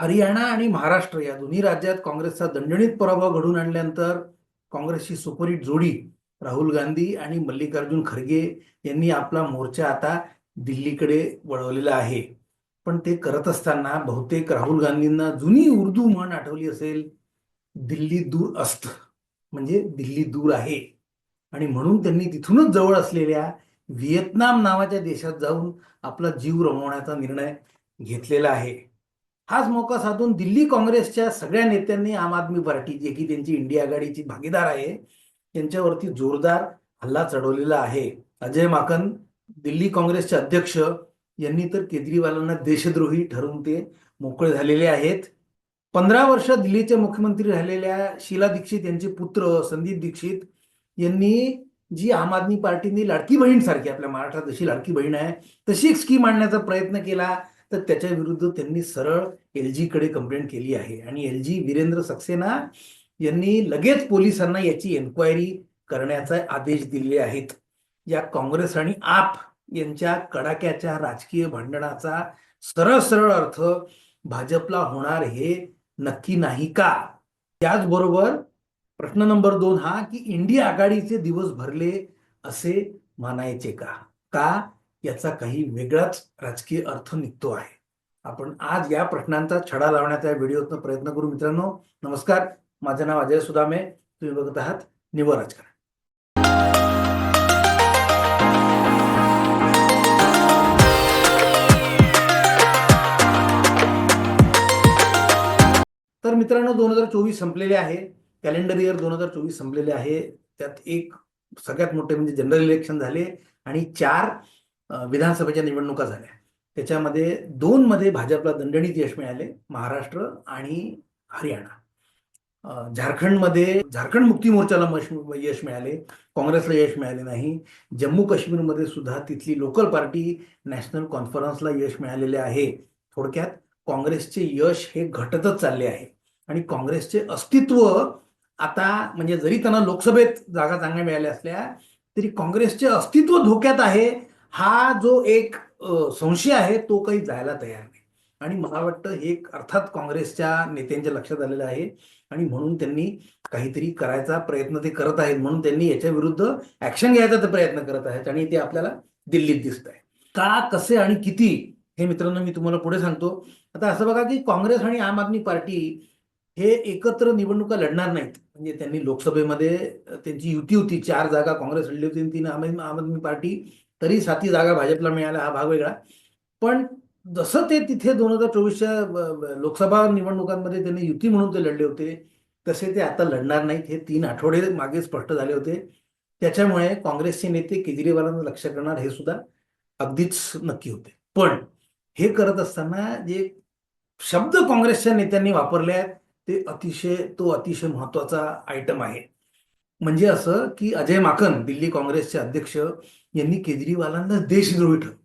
हरियाणा आणि महाराष्ट्र या दोन्ही राज्यात काँग्रेसचा दणदणीत पराभव घडून आणल्यानंतर काँग्रेसची सुपरहिट जोडी राहुल गांधी आणि मल्लिकार्जुन खरगे यांनी आपला मोर्चा आता दिल्लीकडे वळवलेला आहे. पण ते करत असताना बहुतेक राहुल गांधींना जुनी उर्दू म्हण आठवली असेल दिल्ली दूर अस्त म्हणजे दिल्ली दूर आहे. आणि म्हणून त्यांनी तिथूनच जवळ असलेल्या व्हिएतनाम नावाच्या देशात जाऊन आपला जीव रमवण्याचा निर्णय घेतलेला आहे. हाच मौका साधून दिल्ली काँग्रेसच्या सगळ्या नेत्यांनी आम आदमी पार्टी जे की त्यांची इंडिया आघाडीची भागीदार आहे त्यांच्यावरती जोरदार हल्ला चढवलेला आहे. अजय माकन दिल्ली काँग्रेसचे अध्यक्ष यांनी तर केजरीवालांना देशद्रोही ठरवून ते मोकळे झालेले आहेत. पंधरा वर्ष दिल्लीचे मुख्यमंत्री राहिलेल्या शीला दीक्षित यांचे पुत्र संदीप दीक्षित यांनी जी आम आदमी पार्टीने लाडकी बहीण सारखी आपल्या महाराष्ट्रात जशी लाडकी बहीण आहे तशी एक स्कीम आणण्याचा प्रयत्न केला. तर त्याच्या विरुद्ध त्यांनी सरळ एलकडे कंप्लेंट केली आहे. आणि एल जी वीरेंद्र सक्सेना यांनी लगेच पोलिसांना याची एन्क्वायरी करण्याचा आदेश दिले आहेत. या काँग्रेस आणि आप यांच्या कडाक्याच्या राजकीय भांडणाचा सरळ सरळ अर्थ भाजपला होणार हे नक्की नाही का? त्याचबरोबर प्रश्न नंबर दोन हा की इंडिया आघाडीचे दिवस भरले असे मानायचे का? का? याचा काही वेगळाच राजकीय अर्थ निघतो आहे. आपण आज या प्रश्नांचा छडा लावण्याचा व्हिडिओतनं प्रयत्न करू मित्रांनो. नमस्कार. माझं नाव अजय सुदामे. तुम्ही बघत आहात निव राजकारण. तर मित्रांनो दोन हजार चोवीस संपलेले आहे. कॅलेंडर इयर दोन हजार चोवीस संपलेले आहे. त्यात एक सगळ्यात मोठे म्हणजे जनरल इलेक्शन झाले आणि चार विधानसभेच्या निवडणुका झाल्या. त्याच्यामध्ये दोन मध्ये भाजपला दणदणीत यश मिळाले महाराष्ट्र आणि हरियाणा. झारखंडमध्ये झारखंड मुक्ती मोर्चाला यश मिळाले काँग्रेसला यश मिळाले नाही जम्मू काश्मीरमध्ये सुद्धा तिथली लोकल पार्टी नॅशनल कॉन्फरन्सला यश मिळालेले आहे. थोडक्यात काँग्रेसचे यश हे घटतच चालले आहे. आणि काँग्रेसचे अस्तित्व आता म्हणजे जरी त्यांना लोकसभेत जागा चांगल्या मिळाल्या असल्या तरी काँग्रेसचे अस्तित्व धोक्यात आहे हा जो एक संशय आहे तो काही जायला तयार नाही. आणि मला वाटतं हे अर्थात काँग्रेसच्या नेत्यांच्या लक्षात आलेलं आहे. आणि म्हणून त्यांनी काहीतरी करायचा प्रयत्न ते करत आहेत. म्हणून त्यांनी याच्या विरुद्ध ऍक्शन घ्यायचा ते प्रयत्न करत आहेत. आणि ते आपल्याला दिल्लीत दिसत आहे का कसे आणि किती हे मित्रांनो मी तुम्हाला पुढे सांगतो. आता असं बघा की काँग्रेस आणि आम आदमी पार्टी हे एकत्र निवडणुका लढणार नाहीत. म्हणजे त्यांनी लोकसभेमध्ये त्यांची युती होती. चार जागा काँग्रेस लढली होती आणि तीन आम आदमी पार्टी तरी साती जागा भाजपला मिळाल्या हा भाग वेगळा. पण जसं ते तिथे दोन हजार चोवीसच्या लोकसभा निवडणुकांमध्ये त्यांनी युती म्हणून ते लढले होते तसे ते आता लढणार नाहीत. हे तीन आठवडे मागे स्पष्ट झाले होते. त्याच्यामुळे काँग्रेसचे नेते केजरीवालांना लक्ष करणार हे सुद्धा अगदीच नक्की होते. पण हे करत असताना जे शब्द काँग्रेसच्या नेत्यांनी वापरले आहेत ते अतिशय तो अतिशय महत्त्वाचा आयटम आहे. म्हणजे असं की अजय माकन दिल्ली काँग्रेसचे अध्यक्ष यांनी केजरीवालांना देशद्रोही ठरवलं.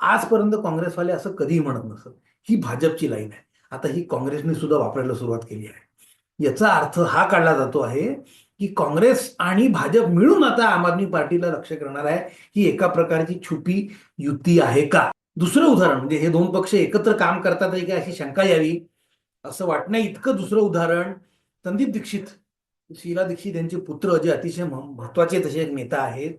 आजपर्यंत काँग्रेसवाले असं कधीही म्हणत नसत. ही भाजपची लाईन आहे. आता ही काँग्रेसने सुद्धा वापरायला सुरुवात केली आहे. याचा अर्थ हा काढला जातो आहे की काँग्रेस आणि भाजप मिळून आता आम आदमी पार्टीला लक्ष करणार आहे. ही एका प्रकारची छुपी युती आहे का? दुसरं उदाहरण म्हणजे हे दोन पक्ष एकत्र काम करतात आहे अशी शंका यावी? असं वाटणं इतकं दुसरं उदाहरण. संदीप दीक्षित शीला दीक्षित यांचे पुत्र जे अतिशय महत्त्वाचे तसे एक नेता आहेत.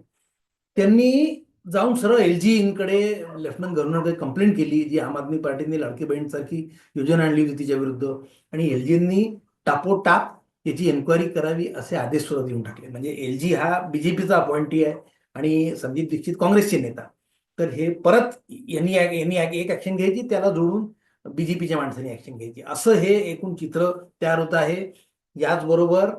त्यांनी जाऊन सरळ एलजीकडे लेफ्टनंट गव्हर्नरकडे कंप्लेंट केली जी आम आदमी पार्टीने लाडकी बहीणसारखी योजना आणली होती तिच्या विरुद्ध आणि एलजींनी टापोटाप याची एन्क्वायरी करावी असे आदेश सुद्धा देऊन टाकले. म्हणजे एलजी हा बीजेपीचा अपॉइंटी आहे आणि संदीप दीक्षित काँग्रेसचे नेता. तर हे परत यांनी यांनी एक ऍक्शन घ्यायची त्याला जोडून बीजेपीच्या माणसांनी ऍक्शन घ्यायची. असं हे एकूण चित्र तयार होत आहे. याचबरोबर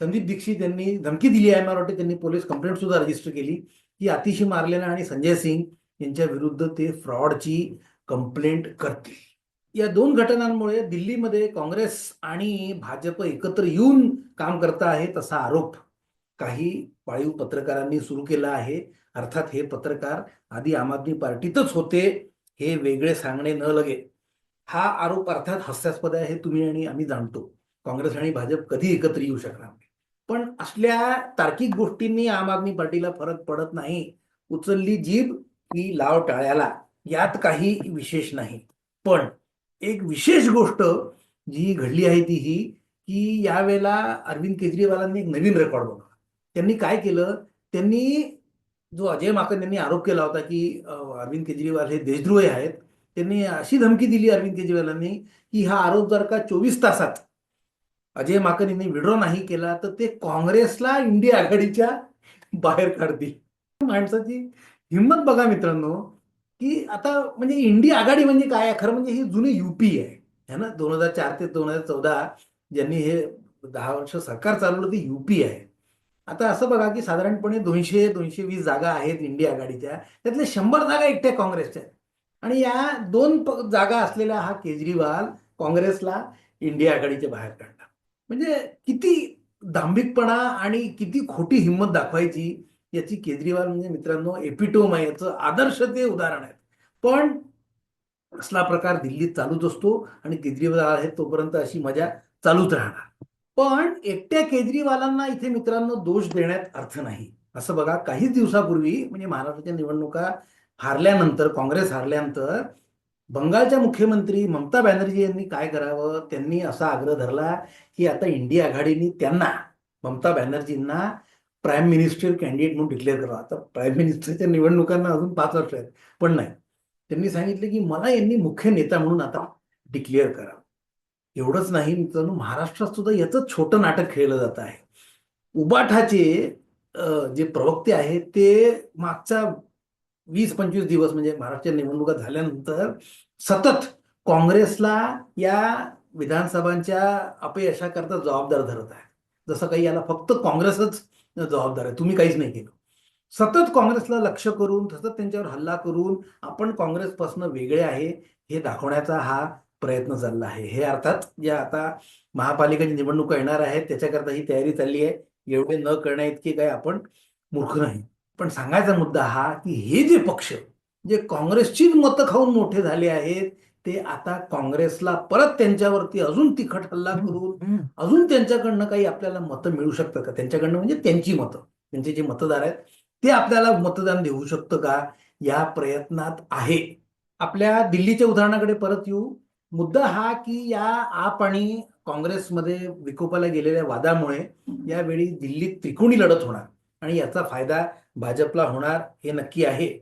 संदीप दीक्षित यांनी धमकी दिली आहे मला वाटते. त्यांनी पोलीस कंप्लेंट सुद्धा रजिस्टर केली. की आतिशी मारलेला आणि संजय सिंग यांच्या विरुद्ध ते फ्रॉडची कंप्लेंट करतील. या दोन घटनांमुळे दिल्लीमध्ये काँग्रेस आणि भाजप एकत्र येऊन काम करता आहेत असा आरोप काही पाळीव पत्रकारांनी सुरू केला आहे. अर्थात हे पत्रकार आधी आम आदमी पार्टीतच होते. हे वेगळे सांगणे न लगे. हा आरोप अर्थात हास्यास्पद आहे हे तुम्ही आणि आम्ही जाणतो. काँग्रेस आणि भाजप कधी एकत्र येऊ शकणार नाही. पण असल्या तार्किक गोष्टींनी आम आदमी पार्टीला फरक पडत नाही. उचलली जीभ की लाव टाळ्याला यात काही विशेष नाही. पण एक विशेष गोष्ट जी घडली आहे ती ही की यावेळेला अरविंद केजरीवालांनी एक नवीन रेकॉर्ड बनवला. त्यांनी काय केलं? त्यांनी जो अजय माकन यांनी आरोप केला होता की अरविंद केजरीवाल हे देशद्रोही आहेत त्यांनी अशी धमकी दिली अरविंद केजरीवालांनी की हा आरोप जर का चोवीस तासात अजय माकन यांनी विड्रॉ नाही केला तर ते काँग्रेसला इंडिया आघाडीच्या बाहेर काढतील. माणसाची हिंमत बघा मित्रांनो की आता म्हणजे इंडिया आघाडी म्हणजे काय खरं म्हणजे ही जुनी युपी आहे. है ना? दोन हजार चार ते दोन हजार चौदा ज्यांनी हे दहा वर्ष सरकार चालवलं ते युपी आहे. आता असं बघा की साधारणपणे दोनशे दोनशे वीस जागा आहेत इंडिया आघाडीच्या. त्यातल्या शंभर जागा एकट्या काँग्रेसच्या आणि या दोन जागा असलेला हा केजरीवाल काँग्रेसला इंडिया आघाडीच्या बाहेर काढणार म्हणजे किती दांभिकपणा आणि किती खोटी हिंमत दाखवायची याची केजरीवाल म्हणजे मित्रांनो एपिटोम आहे याचं आदर्श ते उदाहरण आहे पण असला प्रकार दिल्लीत चालूच असतो आणि केजरीवाल आहेत तोपर्यंत अशी मजा चालूच राहणार. पण एकट्या केजरीवालांना इथे मित्रांनो दोष देण्यात अर्थ नाही. असं बघा काहीच दिवसापूर्वी म्हणजे महाराष्ट्राच्या निवडणुका हारल्यानंतर काँग्रेस हारल्यानंतर बंगालच्या मुख्यमंत्री ममता बॅनर्जी यांनी काय करावं? त्यांनी असा आग्रह धरला की आता इंडिया आघाडीने त्यांना ममता बॅनर्जींना प्राईम मिनिस्टर कॅन्डिडेट म्हणून डिक्लेअर करावं. आता प्राईम मिनिस्टरच्या निवडणुकांना अजून पाच वर्ष आहेत पण नाही. त्यांनी सांगितलं की मला यांनी मुख्य नेता म्हणून आता डिक्लेअर करावं. एवढंच नाही मित्रांनो महाराष्ट्रात सुद्धा याचं छोटं नाटक खेळलं जात आहे. उबाठाचे जे प्रवक्ते आहेत ते मागच्या वीस पंचवीस दिवस म्हणजे महाराष्ट्र निवडणुका झाल्यानंतर सतत काँग्रेसला या विधानसभांच्या अपयशाकरता जबाबदार धरत आहे. जसं काही याला फक्त काँग्रेसच जबाबदार आहे. तुम्ही काहीच नाही केलं. सतत काँग्रेसला लक्ष करून सतत त्यांच्यावर हल्ला करून आपण काँग्रेसपासून वेगळे आहे हे दाखवण्याचा हा प्रयत्न चालला आहे. हे अर्थात ज्या आता महापालिकेची निवडणुका येणार आहेत त्याच्याकरता ही तयारी चालली आहे. एवढे न करण्या इतके काय आपण मूर्ख नाही. पण सांगायचा मुद्दा हा की हे जे पक्ष जे काँग्रेसचीच मतं खाऊन मोठे झाले आहेत ते आता काँग्रेसला परत त्यांच्यावरती अजून तिखट हल्ला करून अजून त्यांच्याकडनं काही आपल्याला मतं मिळू शकतं का? त्यांच्याकडनं म्हणजे त्यांची मतं. त्यांचे जे मतदार आहेत ते आपल्याला मतदान देऊ शकतं का? या प्रयत्नात आहे. आपल्या दिल्लीच्या उदाहरणाकडे परत येऊ. मुद्दा हा की या आप आणि काँग्रेसमध्ये विकोपाला गेलेल्या वादामुळे यावेळी दिल्लीत त्रिकोणी लढत होणार. आणि याचा फायदा भाजपला होणार हे नक्की आहे.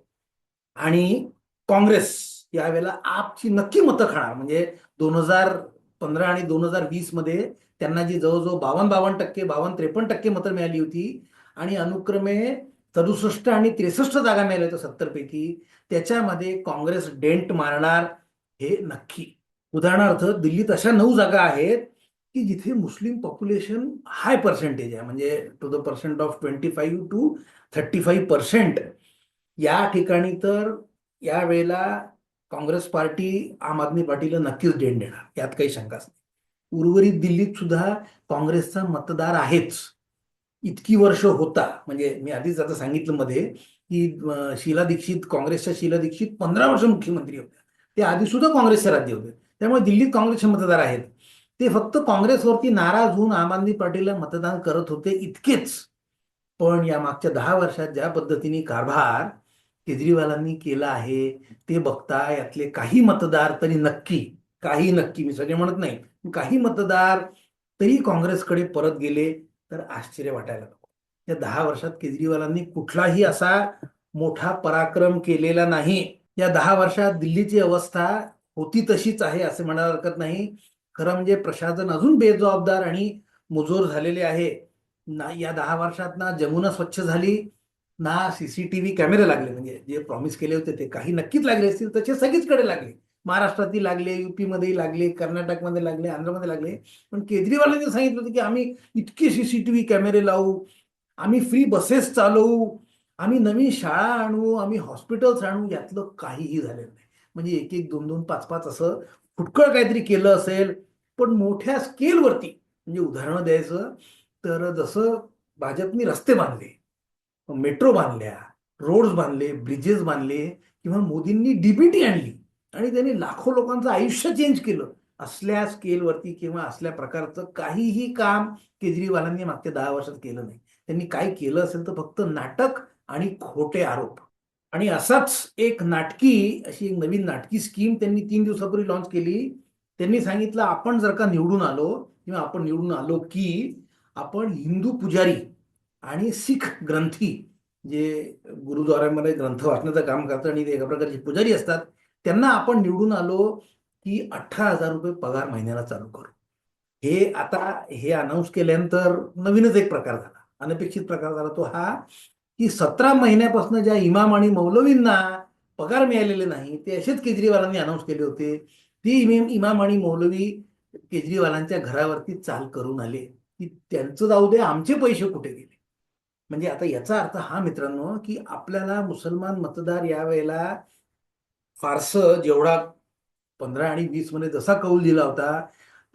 आणि काँग्रेस यावेळेला आपची नक्की मतं खाणार. म्हणजे दोन हजार पंधरा आणि दोन हजार वीसमध्ये त्यांना जी जवळजवळ बावन्न बावन्न टक्के बावन्न त्रेपन्न टक्के मतं मिळाली होती. आणि अनुक्रमे सदुसष्ट आणि त्रेसष्ट जागा मिळाल्या होत्या सत्तर पैकी त्याच्यामध्ये काँग्रेस डेंट मारणार हे नक्की. उदाहरणार्थ दिल्लीत अशा नऊ जागा आहेत की जिथे मुस्लिम पॉप्युलेशन हाय पर्सेंटेज आहे म्हणजे to the percent of twenty five to thirty five percent या ठिकाणी तर या वेळेला काँग्रेस पार्टी आम आदमी पार्टीला नक्कीच देण देणार यात काही शंकाच नाही. उर्वरित दिल्लीत सुद्धा काँग्रेसचा मतदार आहेच. इतकी वर्ष होता म्हणजे मी आधीच आता सांगितलं मध्ये की शीला दीक्षित काँग्रेसच्या शीला दीक्षित पंधरा वर्ष मुख्यमंत्री होत्या. ते आधी सुद्धा काँग्रेसचे राज्य होते. त्यामुळे दिल्लीत काँग्रेसचे मतदार आहेत. ते फक्त काँग्रेसवरती नाराज होऊन आम आदमी पार्टीला मतदान करत होते इतकेच. पण या मागच्या दहा वर्षात ज्या पद्धतीने कारभार केजरीवालांनी केला आहे ते बघता यातले काही मतदार तरी नक्की काही नक्की मी सगळे म्हणत नाही काही मतदार तरी काँग्रेसकडे परत गेले तर आश्चर्य वाटायला नको या दहा वर्षात केजरीवालांनी कुठलाही असा मोठा पराक्रम केलेला नाही. या दहा वर्षात दिल्लीची अवस्था होती तशीच आहे असे म्हणायला हरकत नाही. खरं म्हणजे प्रशासन अजून बेजबाबदार आणि मुजोर झालेले आहे. ना या दहा वर्षात ना जमुना स्वच्छ झाली ना सीसीटीव्ही कॅमेरे लागले. म्हणजे जे प्रॉमिस केले होते ते काही नक्कीच लागले असतील तसे सगळीचकडे लागले. महाराष्ट्रातही लागले युपीमध्येही लागले कर्नाटकमध्ये लागले आंध्रमध्ये लागले. पण केजरीवालांनी सांगितलं होतं की आम्ही इतके सीसीटीव्ही कॅमेरे लावू आम्ही फ्री बसेस चालवू आम्ही नवीन शाळा आणू आम्ही हॉस्पिटल्स आणू यातलं काहीही झालेलं नाही. म्हणजे एक एक दोन दोन पाच पाच असं फुटकळ काहीतरी केलं असेल पण मोठ्या स्केलवरती म्हणजे उदाहरणं द्यायचं तर जसं भाजपनी रस्ते बांधले मेट्रो बांधल्या रोड्स बांधले ब्रिजेस बांधले किंवा मोदींनी डीबीटी आणली आणि त्यांनी लाखो लोकांचं आयुष्य चेंज केलं असल्या स्केलवरती किंवा असल्या प्रकारचं काहीही काम केजरीवालांनी मागच्या दहा वर्षात केलं नाही. त्यांनी काय केलं असेल तर फक्त नाटक आणि खोटे आरोप. आणि असाच एक नाटकी अशी एक नवीन नाटकी स्कीम त्यांनी तीन दिवसापूर्वी लॉन्च केली. त्यांनी सांगितलं आपण जर का निवडून आलो किंवा आपण निवडून आलो की आपण हिंदू पुजारी आणि सिख ग्रंथी जे गुरुद्वारामध्ये ग्रंथ वाचण्याचं काम करतात आणि ते एका प्रकारचे पुजारी असतात त्यांना आपण निवडून आलो की अठरा हजार रुपये पगार महिन्याला चालू करू. हे आता हे अनाऊन्स केल्यानंतर नवीनच एक प्रकार झाला. अनपेक्षित प्रकार झाला तो हा की सतरा महिन्यापासून ज्या इमाम आणि मौलवींना पगार मिळालेले नाही ते असेच केजरीवालांनी अनाऊन्स केले होते ती इमेम इमाम आणि मौलवी केजरीवालांच्या घरावरती चाल करून आले. की त्यांचं जाऊ दे आमचे पैसे कुठे गेले? म्हणजे आता याचा अर्थ हा मित्रांनो की आपल्याला मुसलमान मतदार यावेळेला फारसं जेवढा पंधरा आणि वीसमध्ये जसा कौल दिला होता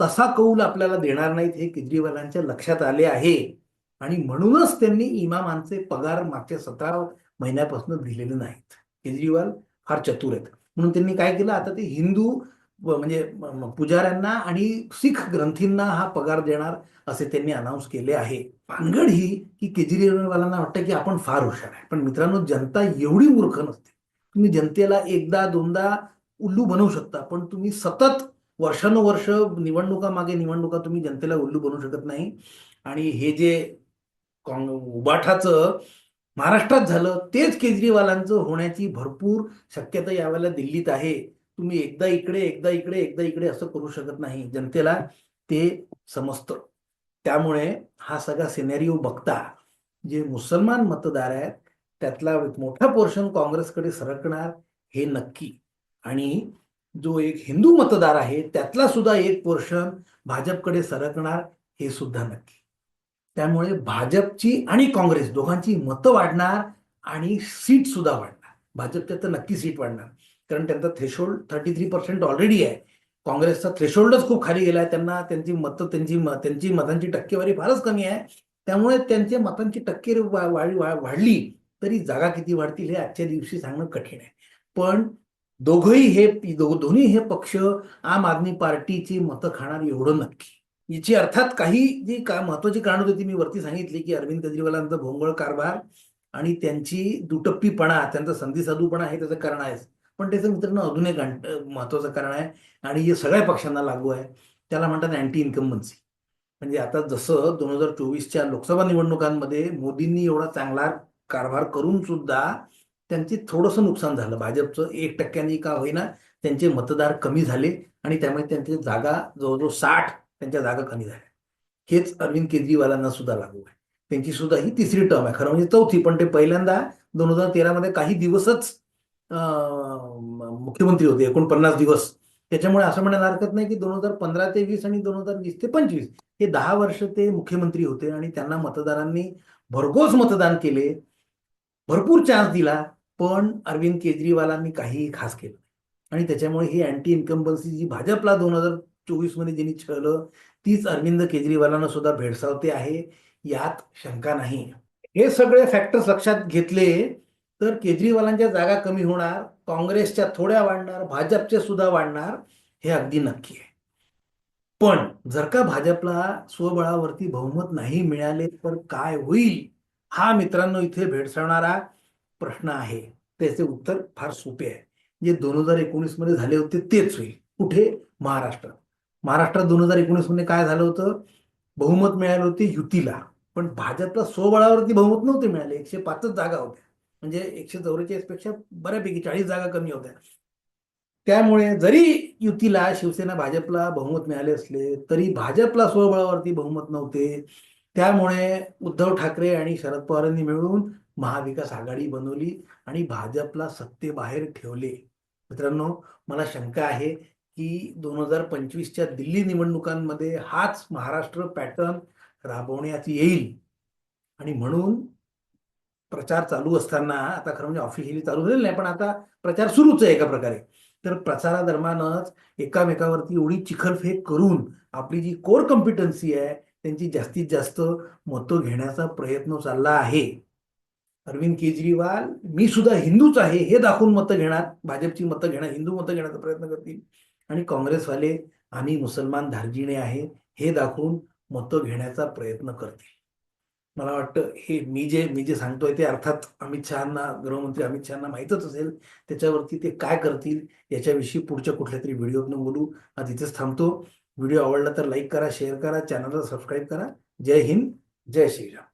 तसा कौल आपल्याला देणार नाहीत हे केजरीवालांच्या लक्षात आले आहे. आणि म्हणूनच त्यांनी इमामांचे पगार मागच्या सतरा महिन्यापासून दिलेले नाहीत. केजरीवाल फार चतुर आहेत. म्हणून त्यांनी काय केलं? आता ते हिंदू म्हणजे पुजाऱ्यांना आणि सिख ग्रंथींना हा पगार देणार असे त्यांनी अनाऊन्स केले आहे. पानगड ही की केजरीवालांना वाटतं की आपण फार हुशार आहे. पण मित्रांनो जनता एवढी मूर्ख नसते. तुम्ही जनतेला एकदा दोनदा उल्लू बनवू शकता पण तुम्ही सतत वर्षानुवर्ष निवडणुका मागे निवडणुका तुम्ही जनतेला उल्लू बनवू शकत नाही. आणि हे जे काँग उबाठाचं महाराष्ट्रात झालं तेच केजरीवालांचं होण्याची भरपूर शक्यता यावेळेला दिल्लीत आहे. तुम्ही एकदा इकडे एकदा इकडे एकदा इकडे असं करू शकत नाही. जनतेला ते समजतं. त्यामुळे हा सगळा सिनेरिओ बघता जे मुसलमान मतदार आहेत त्यातला एक मोठा पोर्शन काँग्रेसकडे सरकणार हे नक्की. आणि जो एक हिंदू मतदार आहे त्यातला सुद्धा एक पोर्शन भाजपकडे सरकणार हे सुद्धा नक्की. त्यामुळे भाजपची आणि काँग्रेस दोघांची मतं वाढणार आणि सीट सुद्धा वाढणार. भाजपच्या तर नक्की सीट वाढणार. कारण त्यांचा threshold thirty three percent already आहे. काँग्रेसचा थ्रेशोल्डच खूप खाली गेला आहे त्यांना त्यांची मतं त्यांची त्यांची मतांची टक्केवारी फारच कमी आहे. त्यामुळे त्यांच्या मतांची टक्के वा- वा- वाढली तरी जागा किती वाढतील हे आजच्या दिवशी सांगणं कठीण आहे. पण दोघंही हे दोन्ही हे पक्ष आम आदमी पार्टीची मतं खाणार एवढं नक्की. याची अर्थात काही जी का महत्वाची कारण होती मी वरती सांगितली की अरविंद केजरीवालांचा भोंगळ कारभार आणि त्यांची दुटप्पीपणा त्यांचा संधी साधूपणा हे त्याचं कारण आहे पण त्याचं मित्रांनो अजून एक महत्वाचं कारण आहे आणि हे सगळ्या पक्षांना लागू आहे त्याला म्हणतात अँटी इन्कम्बन्सी म्हणजे आता जसं दोन हजार चोवीसच्या लोकसभा निवडणुकांमध्ये मोदींनी एवढा चांगला कारभार करून सुद्धा त्यांचे थोडंसं नुकसान झालं. भाजपचं एक टक्क्यांनी का होईना त्यांचे मतदार कमी झाले आणि त्यामुळे त्यांच्या जागा जवळजवळ साठ त्यांच्या जागा कमी झाल्या. हेच अरविंद केजरीवालांना सुद्धा लागू आहे. त्यांची सुद्धा ही तिसरी टर्म आहे. खरं म्हणजे चौथी पण ते पहिल्यांदा दोन हजार तेरामध्ये काही दिवसच मुख्यमंत्री होते एकोणपन्नास दिवस. त्याच्यामुळे असं म्हणायला हरकत नाही की दोन हजार पंधरा ते वीस आणि दोन हजार वीस ते पंचवीस हे दहा वर्ष ते मुख्यमंत्री होते आणि त्यांना मतदारांनी भरघोस मतदान केले. भरपूर चान्स दिला पण अरविंद केजरीवालांनी काहीही खास केलं आणि त्याच्यामुळे ही अँटी इन्कम्बन्सी जी भाजपला दोन हजार चोवीसमध्ये ज्यांनी छळलं तीच अरविंद केजरीवालांना सुद्धा भेडसावते आहे यात शंका नाही. हे सगळे फॅक्टर्स लक्षात घेतले तर केजरीवालांच्या जागा कमी होणार काँग्रेसच्या थोड्या वाढणार भाजपच्या सुद्धा वाढणार हे अगदी नक्की आहे. पण जर का भाजपला स्वबळावरती बहुमत नाही मिळाले तर काय होईल? हा मित्रांनो इथे भेडसावणारा प्रश्न आहे. त्याचे उत्तर फार सोपे आहे. जे दोन हजार एकोणीसमध्ये झाले होते तेच होईल. कुठे? महाराष्ट्रात महाराष्ट्रात दोन हजार एकोणीसमध्ये काय झालं होतं? बहुमत मिळाले होते युतीला. पण भाजपला स्वबळावरती बहुमत नव्हते मिळाले. एकशे पाचच जागा होत्या. म्हणजे एकशे चौवेचाळीसपेक्षा बऱ्यापैकी चाळीस जागा कमी होत्या. त्यामुळे जरी युतीला शिवसेना भाजपला बहुमत मिळाले असले तरी भाजपला स्वबळावरती बहुमत नव्हते. त्यामुळे उद्धव ठाकरे आणि शरद पवारांनी मिळून महाविकास आघाडी बनवली आणि भाजपला सत्तेबाहेर ठेवले. मित्रांनो मला शंका आहे की दोन हजार पंचवीसच्या दिल्ली निवडणुकांमध्ये हाच महाराष्ट्र पॅटर्न राबवण्यात येईल. आणि म्हणून प्रचार चालू असताना आता खरं म्हणजे ऑफिशियली चालू झालेलं नाही पण आता प्रचार सुरूच आहे एका प्रकारे. तर प्रचारादरम्यानच एकामेकावरती एवढी चिखलफेक करून आपली जी कोर कॉम्पिटन्सी आहे त्यांची जास्तीत जास्त मतं घेण्याचा प्रयत्न चालला आहे. अरविंद केजरीवाल मी सुद्धा हिंदूच आहे हे दाखवून मतं घेणार भाजपची मतं घेणार हिंदू मतं घेण्याचा प्रयत्न करतील. आणि काँग्रेसवाले आम्ही मुसलमान धार्जिणे आहे हे दाखवून मतं घेण्याचा प्रयत्न करतील. मला वाटतं हे मी जे मी जे सांगतोय ते अर्थात अमित शहाना गृहमंत्री अमित शहाना माहीतच असेल. त्याच्यावरती ते काय करतील याच्याविषयी पुढच्या कुठल्या तरी व्हिडिओतनं बोलू. हा तिथेच थांबतो. व्हिडिओ आवडला तर लाईक करा शेअर करा चॅनलला सबस्क्राईब करा. जय हिंद जय श्रीराम.